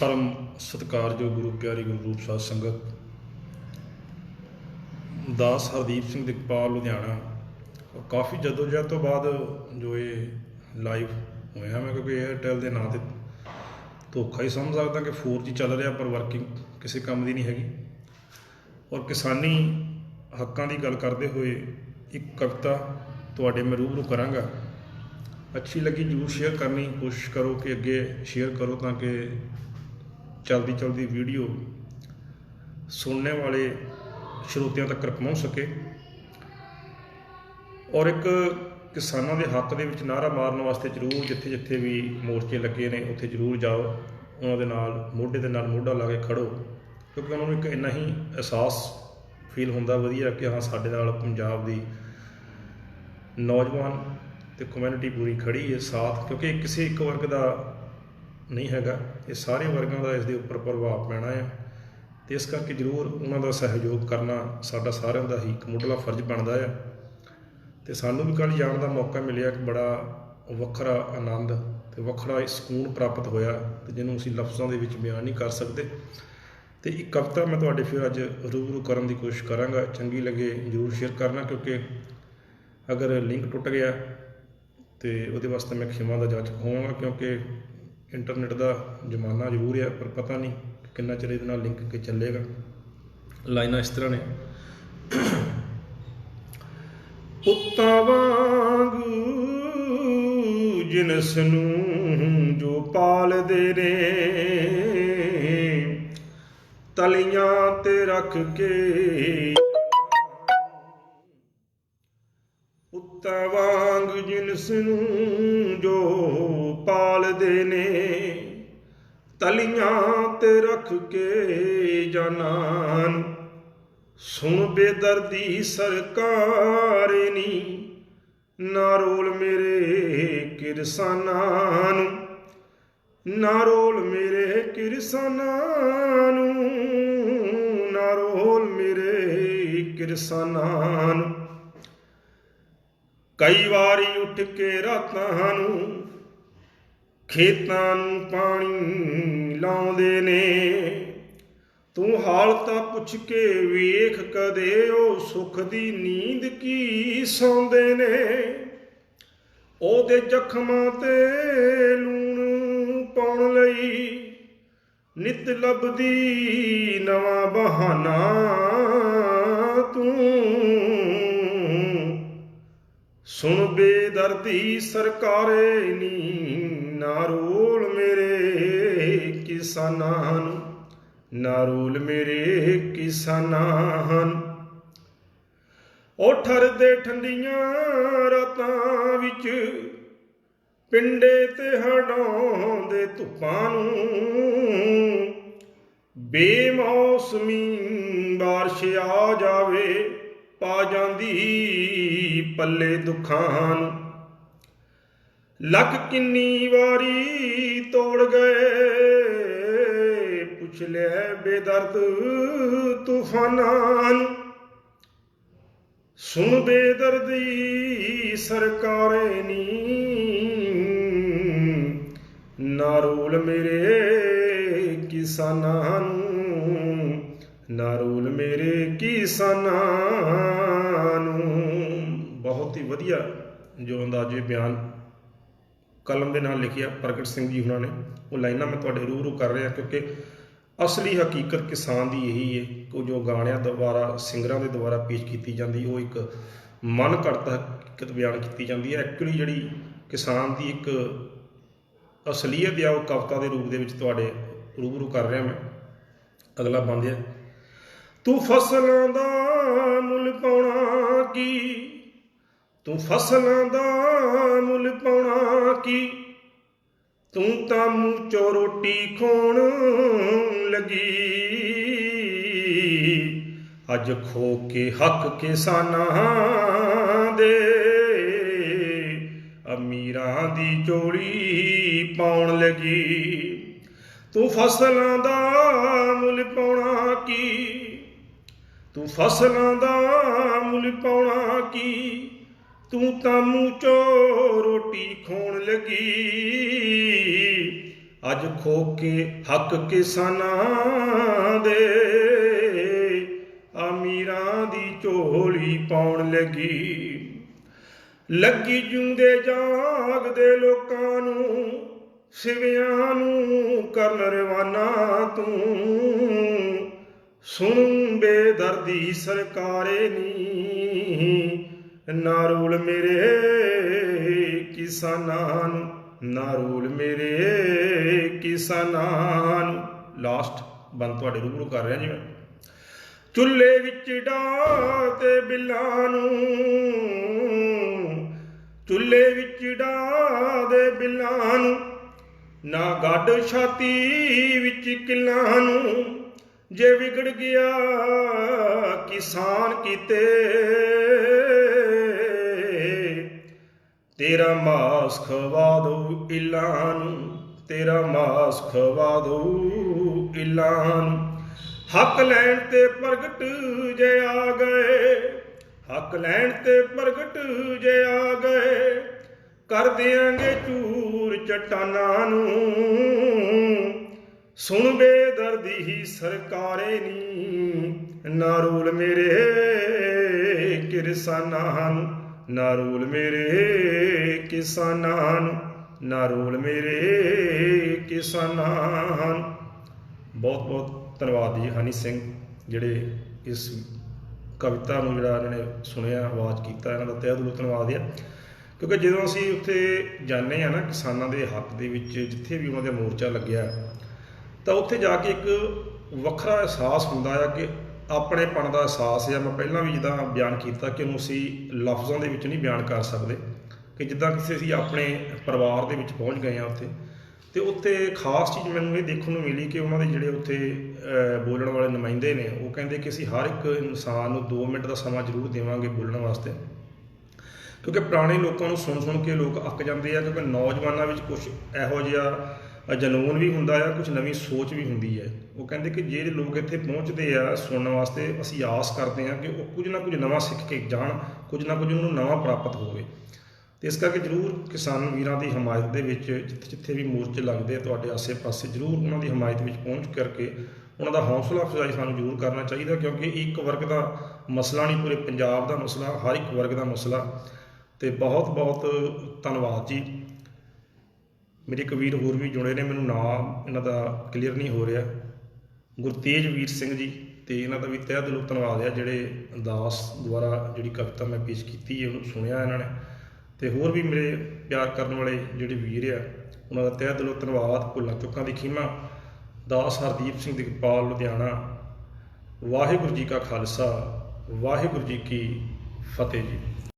ਪਰਮ ਸਤਿਕਾਰਯੋਗ ਗੁਰੂ, ਪਿਆਰੀ ਗੁਰੂ ਰੂਪ ਸਾਧ ਸੰਗਤ। ਦਾਸ ਹਰਦੀਪ ਸਿੰਘ ਦਿਕਪਾਲ ਲੁਧਿਆਣਾ। ਔਰ ਕਾਫੀ ਜਦੋਜਹਿਦ ਤੋਂ ਬਾਅਦ ਜੋ ਇਹ ਲਾਈਵ ਹੋਇਆ, ਮੈਂ ਕਿਉਂਕਿ 에ਅਰਟੈਲ ਦੇ ਨਾਂ ਤੇ ਧੋਖਾ ਹੀ ਸਮਝ ਸਕਦਾ ਕਿ 4G ਚੱਲ ਰਿਹਾ, ਪਰ ਵਰਕਿੰਗ ਕਿਸੇ ਕੰਮ ਦੀ ਨਹੀਂ ਹੈਗੀ। ਔਰ ਕਿਸਾਨੀ ਹੱਕਾਂ ਦੀ ਗੱਲ ਕਰਦੇ ਹੋਏ ਇੱਕ ਕਵਿਤਾ ਤੁਹਾਡੇ ਮੈਂ ਰੂਬਰੂ ਕਰਾਂਗਾ। ਅੱਛੀ ਲੱਗੀ ਜਰੂਰ ਸ਼ੇਅਰ ਕਰਨੀ, ਕੋਸ਼ਿਸ਼ ਕਰੋ ਕਿ ਅੱਗੇ ਸ਼ੇਅਰ ਕਰੋ ਤਾਂ ਕਿ ਚਲਦੀ ਚਲਦੀ ਵੀਡੀਓ ਸੁਣਨੇ ਵਾਲੇ ਸਰੋਤਿਆਂ ਤੱਕ ਪਹੁੰਚ ਸਕੇ। ਔਰ ਇੱਕ ਕਿਸਾਨਾਂ ਦੇ ਹੱਕ ਦੇ ਵਿੱਚ ਨਾਰਾ ਮਾਰਨ ਵਾਸਤੇ ਜ਼ਰੂਰ ਜਿੱਥੇ ਜਿੱਥੇ ਵੀ ਮੋਰਚੇ ਲੱਗੇ ਨੇ, ਉੱਥੇ ਜ਼ਰੂਰ ਜਾਓ। ਉਹਨਾਂ ਦੇ ਨਾਲ, ਮੋਢੇ ਦੇ ਨਾਲ ਮੋਢਾ ਲਾ ਕੇ ਖੜੋ। ਕਿਉਂਕਿ ਉਹਨਾਂ ਨੂੰ ਇੱਕ ਇੰਨਾ ਹੀ ਅਹਿਸਾਸ ਫੀਲ ਹੁੰਦਾ ਵਧੀਆ ਕਿ ਹਾਂ, ਸਾਡੇ ਨਾਲ ਪੰਜਾਬ ਦੀ ਨੌਜਵਾਨ ਤੇ ਕਮਿਊਨਿਟੀ ਪੂਰੀ ਖੜੀ ਹੈ, ਸਾਥ। ਕਿਉਂਕਿ ਕਿਸੇ ਇੱਕ ਵਰਗ ਦਾ ਨਹੀਂ ਹੈਗਾ। ਇਹ ਸਾਰੇ ਵਰਗਾਂ ਦਾ ਇਸ ਦੇ ਉੱਪਰ ਪ੍ਰਭਾਵ ਪੈਣਾ ਆ। ਤੇ ਇਸ ਕਰਕੇ ਜ਼ਰੂਰ ਉਹਨਾਂ ਦਾ ਸਹਿਯੋਗ ਕਰਨਾ ਸਾਡਾ ਸਾਰਿਆਂ ਦਾ ਹੀ ਇੱਕ ਮੁੱਢਲਾ ਫਰਜ਼ ਬਣਦਾ ਆ। ਤੇ ਸਾਨੂੰ ਵੀ ਕੱਲ ਜਾਣ ਦਾ ਮੌਕਾ ਮਿਲਿਆ ਕਿ ਬੜਾ ਵੱਖਰਾ ਆਨੰਦ ਤੇ ਵੱਖਰਾ ਸਕੂਨ ਪ੍ਰਾਪਤ ਹੋਇਆ ਤੇ ਜਿਹਨੂੰ ਅਸੀਂ ਲਫ਼ਜ਼ਾਂ ਦੇ ਵਿੱਚ ਬਿਆਨ ਨਹੀਂ ਕਰ ਸਕਦੇ। ਤੇ ਇੱਕ ਕਵਿਤਾ ਮੈਂ ਤੁਹਾਡੇ ਫਿਰ ਅੱਜ ਰੂਬਰੂ ਕਰਨ ਦੀ ਕੋਸ਼ਿਸ਼ ਕਰਾਂਗਾ। ਚੰਗੀ ਲੱਗੇ ਜਰੂਰ ਸ਼ੇਅਰ ਕਰਨਾ ਕਿਉਂਕਿ ਅਗਰ ਲਿੰਕ ਟੁੱਟ ਗਿਆ ਤੇ ਉਹਦੇ ਵਾਸਤੇ ਮੈਂ ਖਿਮਾ ਦਾ ਜਾਚਕ ਹੋਵਾਂਗਾ ਕਿਉਂਕਿ ਇੰਟਰਨੈਟ ਦਾ ਜ਼ਮਾਨਾ ਜ਼ਰੂਰ ਹੈ, ਪਰ ਪਤਾ ਨਹੀਂ ਕਿੰਨਾ ਚਿਰ ਇਹਦੇ ਨਾਲ ਲਿੰਕ ਕੇ ਚੱਲੇਗਾ। ਲਾਈਨਾਂ ਇਸ ਤਰ੍ਹਾਂ ਨੇ। ਪੁੱਤਾਂ ਵਾਂਗੂ ਜਿਨਸ ਨੂੰ ਜੋ ਪਾਲਦੇ ਨੇ, ਤਲੀਆਂ ਤੇ ਰੱਖ ਕੇ ਪੁੱਤਾਂ ਵਾਂਗ ਜਿਨਸ ਨੂੰ ਜੋ ਪਾਲਦੇ ਨੇ। ਤਲੀਆਂ ਤੇ ਰੱਖ ਕੇ ਜਨਾਨ ਸੁਣ ਬੇਦਰਦੀ ਸਰਕਾਰ ਨੀ, ਨਾ ਰੋਲ ਮੇਰੇ ਕਿਰਸਾਨਾਂ ਨੂੰ। ਨਾ ਰੋਲ ਮੇਰੇ ਕਿਰਸਾਨਾਂ ਨੂੰ, ਨਾ ਰੋਲ ਮੇਰੇ ਕਿਰਸਾਨਾਂ ਨੂੰ। ਕਈ ਵਾਰੀ ਉੱਠ ਕੇ ਰਾਤਾਂ ਨੂੰ ਖੇਤਾਂ ਨੂੰ ਪਾਣੀ ਲਾਉਂਦੇ ਨੇ। ਤੂੰ ਹਾਲ ਪੁੱਛ ਕੇ ਵੇਖ ਕਦੇ ਉਹ ਸੁੱਖ ਦੀ ਨੀਂਦ ਕੀ ਸੌਂਦੇ ਨੇ। ਉਹਦੇ ਜ਼ਖਮਾਂ ਤੇ ਲੂਣ ਪਾਉਣ ਲਈ ਨਿਤ ਲੱਭਦੀ ਨਵਾਂ ਬਹਾਨਾ ਤੂੰ। ਸੁਣ ਬੇਦਰਦੀ ਸਰਕਾਰੇ ਨੀ ਨਾ ਰੋਲ ਮੇਰੇ ਕਿਸਾਨਾਂ ਨੂੰ, ਨਾ ਰੋਲ ਮੇਰੇ ਕਿਸਾਨਾਂ ਨੂੰ। ਉਹ ਠਰਦੇ ਠੰਡੀਆਂ ਰਾਤਾਂ ਵਿੱਚ ਪਿੰਡੇ ਤੇ ਹੜਾਉਂਦੇ ਧੁੱਪਾਂ ਨੂੰ। ਬੇਮੌਸਮੀ ਬਾਰਿਸ਼ ਆ ਜਾਵੇ, ਪਾ ਜਾਂਦੀ ਪੱਲੇ ਦੁੱਖਾਂ ਨੂੰ। ਲੱਕ ਕਿੰਨੀ ਵਾਰੀ ਤੋੜ ਗਏ। ਪੁੱਛ ਲੈ ਬੇਦਰਦ ਤੂਫਾਨਾਂ ਨੂੰ। ਸੁਣ ਬੇਦਰਦੀ ਸਰਕਾਰੇ ਨੀ। ਨਾਰੋਲ ਮੇਰੇ ਕਿਸਾਨਾਂ ਨੂੰ ਨਾਰੋਲ ਮੇਰੇ ਕਿਸਾਨਾਂ ਨੂੰ। ਬਹੁਤ ਹੀ ਵਧੀਆ ਜੋ ਅੰਦਾਜ਼ੇ ਬਿਆਨ ਕਲਮ ਦੇ ਨਾਲ ਲਿਖਿਆ ਪ੍ਰਗਟ ਸਿੰਘ ਜੀ ਉਹਨਾਂ ਨੇ। ਉਹ ਲਾਈਨਾਂ ਮੈਂ ਤੁਹਾਡੇ ਰੂਬਰੂ ਕਰ ਰਿਹਾ ਕਿਉਂਕਿ ਅਸਲੀ ਹਕੀਕਤ ਕਿਸਾਨ ਦੀ ਇਹੀ ਹੈ ਕਿ ਜੋ ਗਾਣਿਆਂ ਦੁਆਰਾ, ਸਿੰਗਰਾਂ ਦੇ ਦੁਆਰਾ ਪੇਸ਼ ਕੀਤੀ ਜਾਂਦੀ, ਉਹ ਇੱਕ ਮਨ ਘੜਤ ਹਕੀਕਤ ਬਿਆਨ ਕੀਤੀ ਜਾਂਦੀ ਹੈ। ਐਕਚੁਅਲੀ ਜਿਹੜੀ ਕਿਸਾਨ ਦੀ ਇੱਕ ਅਸਲੀਅਤ ਆ, ਉਹ ਕਵਿਤਾ ਦੇ ਰੂਪ ਦੇ ਵਿੱਚ ਤੁਹਾਡੇ ਰੂਬਰੂ ਕਰ ਰਿਹਾ ਮੈਂ। ਅਗਲਾ ਬੰਦ ਹੈ। ਤੂੰ ਫਸਲਾਂ ਦਾ ਮੁੱਲ ਪਾਉਣਾ ਕੀ? ਤੂੰ ਫਸਲਾਂ ਦਾ ਮੁੱਲ ਪਾਉਣਾ ਕੀ? ਤੂੰ ਤਾਂ ਮੂੰਹ ਚੋਂ ਰੋਟੀ ਖੋਣ ਲੱਗੀ। ਅੱਜ ਖੋ ਕੇ ਹੱਕ ਕਿਸਾਨਾਂ ਦੇ ਅਮੀਰਾਂ ਦੀ ਚੋਲੀ ਪਾਉਣ ਲੱਗੀ। ਤੂੰ ਫਸਲਾਂ ਦਾ ਮੁੱਲ ਪਾਉਣਾ ਕੀ? ਤੂੰ ਫਸਲਾਂ ਦਾ ਮੁੱਲ ਪਾਉਣਾ ਕੀ? ਤੂੰ ਤਾਂ ਮੂੰਹ ਚੋਂ ਰੋਟੀ ਖੋਣ ਲੱਗੀ। ਅੱਜ ਖੋ ਕੇ ਹੱਕ ਕਿਸਾਨਾਂ ਦੇ, ਅਮੀਰਾਂ ਦੀ ਝੋਲੀ ਪਾਉਣ ਲੱਗੀ। ਲੱਗੀ ਜੂੰਦੇ ਜਾਗਦੇ ਲੋਕਾਂ ਨੂੰ, ਸਿਵਿਆਂ ਨੂੰ ਕਰਨ ਰਵਾਨਾ ਤੂੰ। ਸੁਣ ਬੇਦਰਦੀ ਸਰਕਾਰੇ ਨੀ ਨਾ ਰੂਲ ਮੇਰੇ ਕਿਸਾਨਾਂ ਨੂੰ, ਨਾ ਰੂਲ ਮੇਰੇ ਕਿਸਾਨਾਂ ਨੂੰ। ਲਾਸਟ ਬੰਦ ਤੁਹਾਡੇ ਰੂਬਰੂ ਕਰ ਰਿਹਾ ਜੀ ਮੈਂ। ਚੁੱਲ੍ਹੇ ਵਿੱਚ ਡਾ ਤੇ ਬਿੱਲਾਂ ਨੂੰ, ਚੁੱਲ੍ਹੇ ਵਿੱਚ ਡਾ ਦੇ ਬਿੱਲਾਂ ਨੂੰ, ਨਾ ਗੱਡ ਛਾਤੀ ਵਿੱਚ ਕਿੱਲਾਂ ਨੂੰ। ਜੇ ਵਿਗੜ ਗਿਆ, ਕਿਸਾਨ ਕੀਤੇ ਤੇਰਾ ਮਾਸ ਖਵਾ ਦੋ ਇਲਾਂ ਨੂੰ, ਤੇਰਾ ਮਾਸ ਖਵਾ ਦੋ ਇਲਾਂ ਨੂੰ। ਹੱਕ ਲੈਣ ਤੇ ਪ੍ਰਗਟ ਜੇ ਆ ਗਏ, ਹੱਕ ਲੈਣ ਤੇ ਪ੍ਰਗਟ ਜੇ ਆ ਗਏ, ਕਰ ਦਿਆਂਗੇ ਚੂਰ ਚਟਾਨਾਂ ਨੂੰ। ਸੁਣ ਬੇਦਰਦੀ ਹੀ ਸਰਕਾਰੇ ਨੀ, ਨਾ ਰੂਲ ਮੇਰੇ ਕਿਰਸਾਨਾਂ ਨੂੰ। ਨਾ ਰੋਲ ਮੇਰੇ ਕਿਸਾਨਾਂ ਨੂੰ, ਨਾ ਰੋਲ ਮੇਰੇ ਕਿਸਾਨਾਂ ਨੂੰ। ਬਹੁਤ ਬਹੁਤ ਧੰਨਵਾਦ ਜੀ ਹਨੀ ਸਿੰਘ ਜਿਹੜੇ ਇਸ ਕਵਿਤਾ ਨੂੰ ਜਿਹੜਾ ਇਹਨਾਂ ਨੇ ਸੁਣਿਆ, ਆਵਾਜ਼ ਕੀਤਾ, ਇਹਨਾਂ ਦਾ ਤਹਿ ਦਿਲੋਂ ਧੰਨਵਾਦ ਹੈ ਕਿਉਂਕਿ ਜਦੋਂ ਅਸੀਂ ਉੱਥੇ ਜਾਂਦੇ ਆ ਨਾ ਕਿਸਾਨਾਂ ਦੇ ਹੱਕ ਦੇ ਵਿੱਚ, ਜਿੱਥੇ ਵੀ ਉਹਨਾਂ ਦਾ ਮੋਰਚਾ ਲੱਗਿਆ, ਤਾਂ ਉੱਥੇ ਜਾ ਕੇ ਇੱਕ ਵੱਖਰਾ ਅਹਿਸਾਸ ਹੁੰਦਾ ਆ ਕਿ ਆਪਣੇਪਣ ਦਾ ਅਹਿਸਾਸ ਆ ਮੈਂ ਪਹਿਲਾਂ ਵੀ ਜਿੱਦਾਂ ਬਿਆਨ ਕੀਤਾ ਕਿ ਉਹਨੂੰ ਅਸੀਂ ਲਫ਼ਜ਼ਾਂ ਦੇ ਵਿੱਚ ਨਹੀਂ ਬਿਆਨ ਕਰ ਸਕਦੇ, ਕਿ ਜਿੱਦਾਂ ਕਿਸੇ ਅਸੀਂ ਆਪਣੇ ਪਰਿਵਾਰ ਦੇ ਵਿੱਚ ਪਹੁੰਚ ਗਏ ਆ ਉੱਥੇ, ਤੇ ਉੱਥੇ ਖਾਸ ਚੀਜ਼ ਮੈਨੂੰ ਇਹ ਦੇਖਣ ਨੂੰ ਮਿਲੀ ਕਿ ਉਹਨਾਂ ਦੇ ਜਿਹੜੇ ਉੱਥੇ ਬੋਲਣ ਵਾਲੇ ਨੁਮਾਇੰਦੇ ਨੇ, ਉਹ ਕਹਿੰਦੇ ਕਿ ਅਸੀਂ ਹਰ ਇੱਕ ਇਨਸਾਨ ਨੂੰ 2 ਮਿੰਟ ਦਾ ਸਮਾਂ ਜ਼ਰੂਰ ਦੇਵਾਂਗੇ ਬੋਲਣ ਵਾਸਤੇ। ਕਿਉਂਕਿ ਪੁਰਾਣੇ ਲੋਕਾਂ ਨੂੰ ਸੁਣ ਸੁਣ ਕੇ ਲੋਕ ਅੱਕ ਜਾਂਦੇ ਆ, ਕਿਉਂਕਿ ਨੌਜਵਾਨਾਂ ਵਿੱਚ ਕੁਝ ਇਹੋ ਜਿਹਾ ਜਨੂਨ ਵੀ ਹੁੰਦਾ ਆ ਕੁਝ ਨਵੀਂ ਸੋਚ ਵੀ ਹੁੰਦੀ ਹੈ ਉਹ ਕਹਿੰਦੇ ਕਿ ਜਿਹੜੇ ਲੋਕ ਇੱਥੇ ਪਹੁੰਚਦੇ ਆ ਸੁਣਨ ਵਾਸਤੇ, ਅਸੀਂ ਆਸ ਕਰਦੇ ਹਾਂ ਕਿ ਉਹ ਕੁਝ ਨਾ ਕੁਝ ਨਵਾਂ ਸਿੱਖ ਕੇ ਜਾਣ, ਕੁਝ ਨਾ ਕੁਝ ਉਹਨੂੰ ਨਵਾਂ ਪ੍ਰਾਪਤ ਹੋਵੇ। ਤੇ ਇਸ ਕਰਕੇ ਜਰੂਰ ਕਿਸਾਨ ਵੀਰਾਂ ਦੀ ਹਮਾਇਤ ਦੇ ਵਿੱਚ ਜਿੱਥੇ ਜਿੱਥੇ ਵੀ ਮੋਰਚੇ ਲੱਗਦੇ ਆ, ਤੁਹਾਡੇ ਆਸੇ-ਪਾਸੇ ਜਰੂਰ ਉਹਨਾਂ ਦੀ ਹਮਾਇਤ ਵਿੱਚ ਪਹੁੰਚ ਕਰਕੇ ਉਹਨਾਂ ਦਾ ਹੌਸਲਾ ਅਫਜ਼ਾਈ ਸਾਨੂੰ ਜ਼ਰੂਰ ਕਰਨਾ ਚਾਹੀਦਾ, ਕਿਉਂਕਿ ਇੱਕ ਵਰਗ ਦਾ ਮਸਲਾ ਨਹੀਂ, ਪੂਰੇ ਪੰਜਾਬ ਦਾ ਮਸਲਾ, ਹਰ ਇੱਕ ਵਰਗ ਦਾ ਮਸਲਾ। ਤੇ ਬਹੁਤ ਬਹੁਤ ਧੰਨਵਾਦ ਜੀ। ਮੇਰੇ ਇੱਕ ਵੀਰ ਹੋਰ ਵੀ ਜੁੜੇ ਨੇ, ਮੈਨੂੰ ਨਾਮ ਇਹਨਾਂ ਦਾ ਕਲੀਅਰ ਨਹੀਂ ਹੋ ਰਿਹਾ। ਗੁਰਤੇਜ ਵੀਰ ਸਿੰਘ ਜੀ ਤੇ ਇਹਨਾਂ ਦਾ ਵੀ ਤਹਿ ਦਿਲੋਂ ਧੰਨਵਾਦ ਆ, ਜਿਹੜੇ ਦਾਸ ਦੁਆਰਾ ਜਿਹੜੀ ਕਵਿਤਾ ਮੈਂ ਪੇਸ਼ ਕੀਤੀ ਹੈ, ਉਹਨੂੰ ਸੁਣਿਆ ਇਹਨਾਂ ਨੇ। ਤੇ ਹੋਰ ਵੀ ਮੇਰੇ ਪਿਆਰ ਕਰਨ ਵਾਲੇ ਜਿਹੜੇ ਵੀਰ ਆ, ਉਹਨਾਂ ਦਾ ਤਹਿ ਦਿਲੋਂ ਧੰਨਵਾਦ। ਭੁੱਲਾਂ ਚੁੱਕਾਂ ਦੀ ਖੀਮਾ, ਦਾਸ ਹਰਦੀਪ ਸਿੰਘ ਦਿਗਪਾਲ, ਲੁਧਿਆਣਾ। ਵਾਹਿਗੁਰੂ ਜੀ ਕਾ ਖਾਲਸਾ, ਵਾਹਿਗੁਰੂ ਜੀ ਕੀ ਫਤਿਹ ਜੀ।